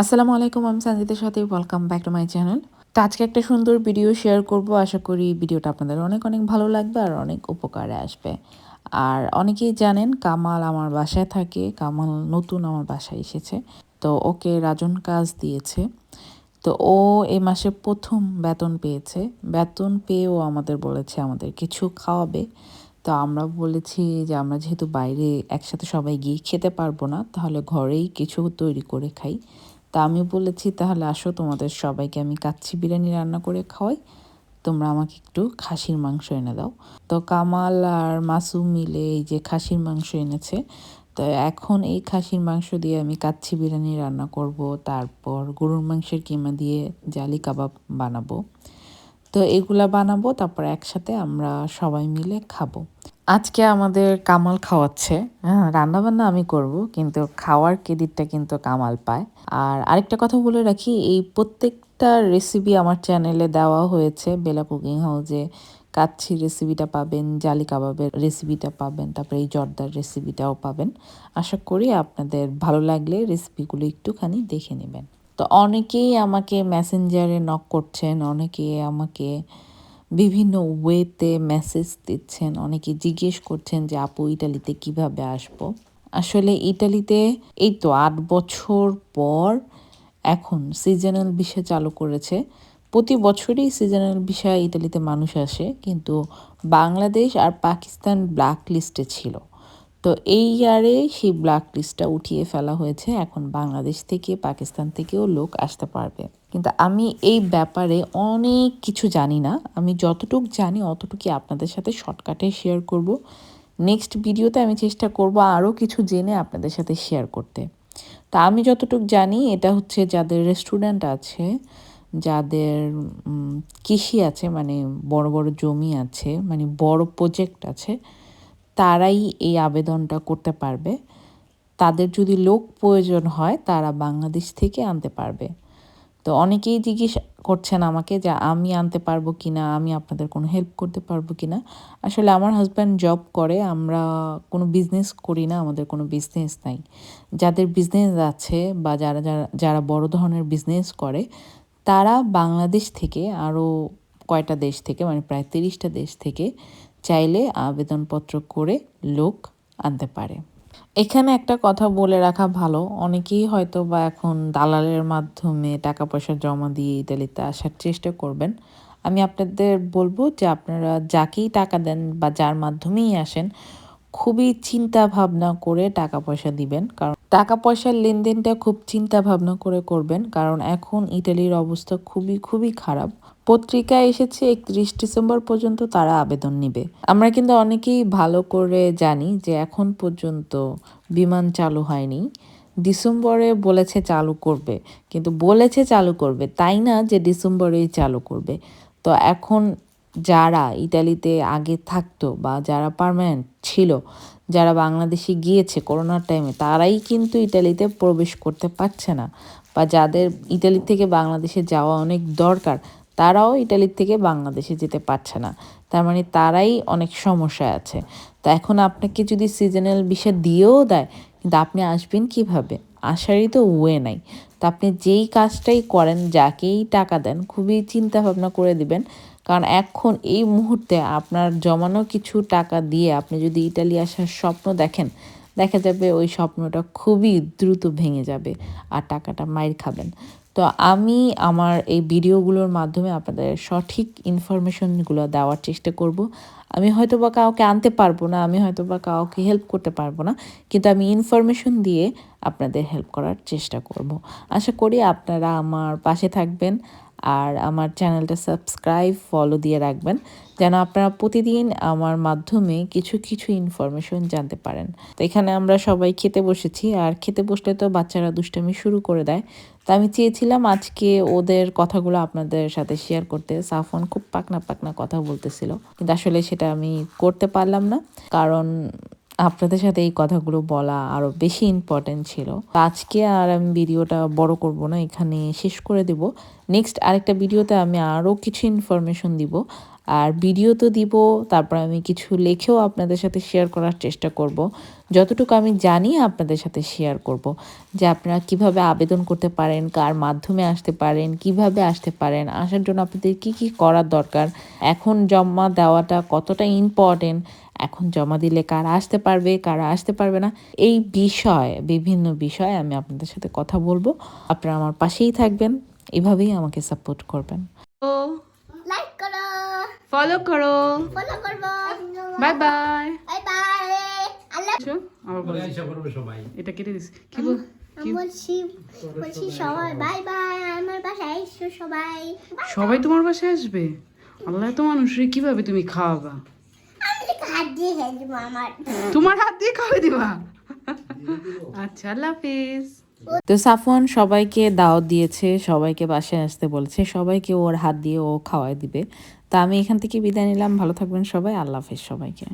আসসালামু আলাইকুম, আমি সঞ্জিতের সাথে welcome back to my channel তো আজকে একটা সুন্দর ভিডিও শেয়ার করব, আশা করি ভিডিওটা আপনাদের অনেক অনেক ভালো লাগবে আর অনেক উপকারে আসবে। আর অনেকেই জানেন, কামাল আমার বাসায় থাকে, কামাল নতুন আমার বাসায় এসেছে। তো ওকে রাজন কাজ দিয়েছে। তো ও এই মাসে প্রথম বেতন পেয়েছে। বেতন পেয়েও আমাদের বলেছে, আমাদের কিছু খাওয়াবে। তো আমরা বলেছি যে, আমরা যেহেতু বাইরে একসাথে সবাই গিয়ে খেতে পারব না, তাহলে ঘরেই কিছু তৈরি করে খাই। তা আমি বলেছি, তাহলে আসো, তোমাদের সবাইকে আমি কাচ্ছি বিরিয়ানি রান্না করে খাওয়াই। তোমরা আমাকে একটু খাসির মাংস এনে দাও। তো কামাল আর মাসুম মিলে এই যে খাসির মাংস এনেছে, তো এখন এই খাসির মাংস দিয়ে আমি কাচ্ছি বিরিয়ানি রান্না করব, তারপর গরুর মাংসের কিমা দিয়ে জালি কাবাব বানাবো। তো এগুলা বানাবো, তারপর একসাথে আমরা সবাই মিলে খাব। আজকে আমাদের কামাল খাওয়াচ্ছে। হ্যাঁ রান্নাবান্না আমি করব, কিন্তু খাওয়ার ক্রেডিটটা কিন্তু কামাল পায়। আর আরেকটা কথা বলে রাখি, এই প্রত্যেকটা রেসিপি আমার চ্যানেলে দেওয়া হয়েছে বেলা কুকিং হাউসে কাচ্ছি রেসিপিটা পাবেন, জালি কাবাবের রেসিপিটা পাবেন, তারপরে এই জর্দার রেসিপিটাও পাবেন। আশা করি আপনাদের ভালো লাগলে রেসিপিগুলো একটুখানি দেখে নেবেন। তো অনেকেই আমাকে মেসেঞ্জারে নক করছেন, অনেকে আমাকে বিভিন্ন ওয়েতে মেসেজ দিচ্ছেন, অনেকে জিজ্ঞেস করছেন যে, আপু ইটালিতে কীভাবে আসব? আসলে ইটালিতে এই তো আট বছর পর এখন সিজনাল বিষয় চালু করেছে। প্রতি বছরই সিজনাল বিষয় ইটালিতে মানুষ আসে, কিন্তু বাংলাদেশ আর পাকিস্তান ব্ল্যাক লিস্টে ছিল। তো এই ইয়ারে সেই ব্ল্যাক লিস্টটা উঠিয়ে ফেলা হয়েছে। এখন বাংলাদেশ থেকে, পাকিস্তান থেকেও লোক আসতে পারবে। কিন্তু আমি এই ব্যাপারে অনেক কিছু জানি না। আমি যতটুকু জানি অতটুকুই আপনাদের সাথে শর্টকাটে শেয়ার করব। নেক্সট ভিডিওতে আমি চেষ্টা করব আরও কিছু জেনে আপনাদের সাথে শেয়ার করতে। তা আমি যতটুকু জানি এটা হচ্ছে যাদের রেস্টুরেন্ট আছে, যাদের কৃষি আছে মানে বড় বড় জমি আছে মানে বড় প্রজেক্ট আছে, তারাই এই আবেদনটা করতে পারবে। তাদের যদি লোক প্রয়োজন হয় তারা বাংলাদেশ থেকে আনতে পারবে। তো অনেকেই জিজ্ঞেস করছেন আমাকে যে আমি আনতে পারব কি না আমি আপনাদের কোনো হেল্প করতে পারব কি না আসলে আমার হাজব্যান্ড জব করে, আমরা কোনো বিজনেস করি না, আমাদের কোনো বিজনেস নাই। যাদের বিজনেস আছে বা যারা যারা যারা বড় ধরনের বিজনেস করে, তারা বাংলাদেশ থেকে আরও কয়টা দেশ থেকে মানে প্রায় তিরিশটা দেশ থেকে চাইলে আবেদনপত্র করে লোক আনতে পারে। এখানে একটা কথা বলে রাখা ভালো। অনেকেই হয়তো বা এখন দালালের মাধ্যমে টাকা পয়সা জমা দিয়ে ইতালিতে আসার চেষ্টা করবেন। আমি আপনাদের বলব যে আপনারা যাকেই টাকা দেন বা যার মাধ্যমেই আসেন, খুবই চিন্তা ভাবনা করে টাকা পয়সা দিবেন। কারণ টাকা পয়সার লেনদেনটা খুব চিন্তা ভাবনা করে করবেন। কারণ এখন ইটালির অবস্থা খুবই খুবই খারাপ। পত্রিকায় এসেছে, একত্রিশ ডিসেম্বর পর্যন্ত তারা আবেদন নিবে। আমরা কিন্তু অনেকেই ভালো করে জানি যে এখন পর্যন্ত বিমান চালু হয়নি। ডিসেম্বরে বলেছে চালু করবে, কিন্তু বলেছে চালু করবে, তাই না যে ডিসেম্বরেই চালু করবে? তো এখন যারা ইটালিতে আগে থাকতো বা যারা পারমানেন্ট ছিল, যারা বাংলাদেশে গিয়েছে করোনার টাইমে তারাই কিন্তু ইটালিতে প্রবেশ করতে পারছে না। বা যাদের ইটালি থেকে বাংলাদেশে যাওয়া অনেক দরকার তারাও ইটালির থেকে বাংলাদেশে যেতে পারছে না। তার মানে তারাই অনেক সমস্যায় আছে। তা এখন আপনাকে যদি সিজনাল বিষয় দিয়েও দেয়, কিন্তু আপনি আসবেন কীভাবে? আসারই তো ওয়ে নাই। তা আপনি যেই কাজটাই করেন, যাকেই টাকা দেন, খুবই চিন্তা ভাবনা করে দিবেন। কারণ এখন এই মুহূর্তে আপনার জমানো কিছু টাকা দিয়ে আপনি যদি ইটালি আসার স্বপ্ন দেখেন, দেখা যাবে ওই স্বপ্নটা খুবই দ্রুত ভেঙে যাবে আর টাকাটা মাইর খাবেন। তো আমি আমার এই ভিডিওগুলোর মাধ্যমে আপনাদের সঠিক ইনফরমেশনগুলো দেওয়ার চেষ্টা করব। আমি হয়তো বা কাউকে আনতে পারব না, আমি হয়তো বা কাউকে হেল্প করতে পারব না, কিন্তু আমি ইনফরমেশন দিয়ে আপনাদের হেল্প করার চেষ্টা করব। আশা করি আপনারা আমার পাশে থাকবেন। আর আমার চ্যানেলটা সাবস্ক্রাইব ফলো দিয়ে রাখবেন, যেন আপনারা প্রতিদিন আমার মাধ্যমে কিছু কিছু ইনফরমেশন জানতে পারেন। তো এখানে আমরা সবাই খেতে বসেছি, আর খেতে বসলে তো বাচ্চারা দুষ্টামি শুরু করে দেয়। তো আমি চেয়েছিলাম আজকে ওদের কথাগুলো আপনাদের সাথে শেয়ার করতে। সাফন খুব পাকনা পাকনা কথা বলতেছিল। কিন্তু আসলে সেটা আমি করতে পারলাম না। কারণ আপনাদের সাথে এই কথাগুলো বলা আরও বেশি ইম্পর্ট্যান্ট ছিল। আজকে আর আমি ভিডিওটা বড় করব না, এখানে শেষ করে দেব। নেক্সট আরেকটা ভিডিওতে আমি আরও কিছু ইনফরমেশন দিব। আর ভিডিও তো দিব, তারপর আমি কিছু লেখেও আপনাদের সাথে শেয়ার করার চেষ্টা করব। যতটুকু আমি জানি আপনাদের সাথে শেয়ার করব, যে আপনারা কীভাবে আবেদন করতে পারেন, কার মাধ্যমে আসতে পারেন, কীভাবে আসতে পারেন, আসার জন্য আপনাদের কি কি করার দরকার, এখন জমা দেওয়াটা কতটা ইম্পর্টেন্ট এখন জমা দিলে কারা আসতে পারবে, কারা আসতে পারবে না, এই বিষয়, বিভিন্ন বিষয়ে আমি আপনাদের সাথে কথা বলব। আপনারা আমার পাশেই থাকবেন, এভাবেই আমাকে সাপোর্ট করবেন। ফলো করো। ফলো করব। Bye bye bye bye Allah আবার বলো। করবে সবাই। এটা কেটে দিস। কি বল বলছি বলছি সবাই বাই বাই আমার বাসায় এসো সবাই। সবাই তোমার বাসায় আসবে? আল্লাহ তো মানুষের কীভাবে তুমি খাওয়াবা? হাত দিয়ে খেয়ে তোমার হাত দিয়ে খাওয়াই দিবা? আচ্ছা আল্লাহ হাফিজ। তো সাফওয়ান সবাইকে দাওয়াত দিয়েছে, সবাইকে বাসায় আসতে বলেছে, সবাইকে ওর হাত দিয়ে ও খাওয়াই দিবে। তা আমি এখান থেকে বিদায় নিলাম, ভালো থাকবেন সবাই, আল্লাহ হাফেজ সবাইকে।